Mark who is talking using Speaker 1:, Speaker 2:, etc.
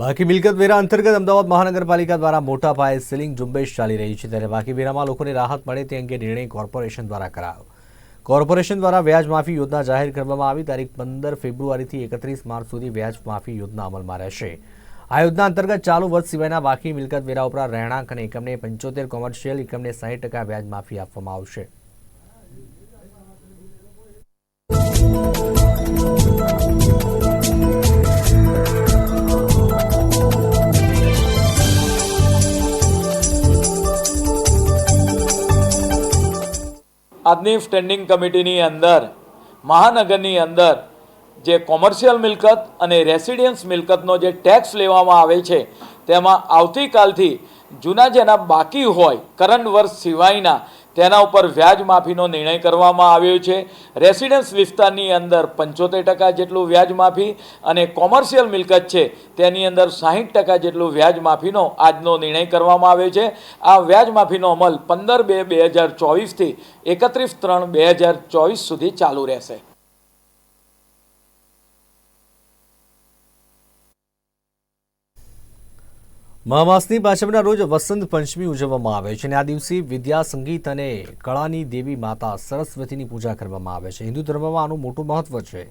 Speaker 1: બાકી મિલકત વેરા અંતર્ગત અમદાવાદ મહાનગરપાલિકા દ્વારા મોટા પાયે સીલિંગ ઝુંબેશ ચાલી રહી છે ત્યારે બાકી વેરામાં લોકોને રાહત મળે તે અંગે નિર્ણય કોર્પોરેશન દ્વારા કરાયો. કોર્પોરેશન દ્વારા વ્યાજ માફી યોજના જાહેર કરવામાં આવી. તારીખ પંદર ફેબ્રુઆરીથી એકત્રીસ માર્ચ સુધી વ્યાજ માફી યોજના અમલમાં રહેશે. આ યોજના અંતર્ગત ચાલુ વર્ષ સિવાયના બાકી મિલકત વેરા ઉપરાંત રહેણાંક અને એકમને પંચોતેર કોમર્શિયલ, એકમને સાહીઠ ટકા વ્યાજ માફી આપવામાં આવશે.
Speaker 2: આજની સ્ટેન્ડિંગ કમિટીની અંદર, મહાનગરની અંદર જે કોમર્શિયલ મિલકત અને રેસિડેન્સ મિલકતનો જે ટેક્સ લેવામાં આવે છે, તેમાં આવતીકાલથી જૂના જેના બાકી હોય, કરંટ વર્ષ સિવાયના તેના ઉપર વ્યાજ માફીનો નિર્ણય કરવામાં આવ્યો છે. રેસિડેન્સ વિસ્તારની અંદર પંચોતેર ટકા જેટલું વ્યાજ માફી અને કોમર્શિયલ મિલકત છે તેની અંદર સાહીઠ ટકા જેટલું વ્યાજ માફીનો આજનો નિર્ણય કરવામાં આવ્યો છે. આ વ્યાજ માફીનો અમલ પંદર બે બે હજાર ચોવીસથી એકત્રીસ ત્રણ બે હજાર ચોવીસ સુધી ચાલુ રહેશે.
Speaker 1: મહામાસની પાછળના રોજ વસંત પંચમી ઉજવવામાં આવે છે અને આ દિવસે વિદ્યા, સંગીત અને કળાની દેવી માતા સરસ્વતીની પૂજા કરવામાં આવે છે. હિન્દુ ધર્મમાં આનું મોટું મહત્વ છે.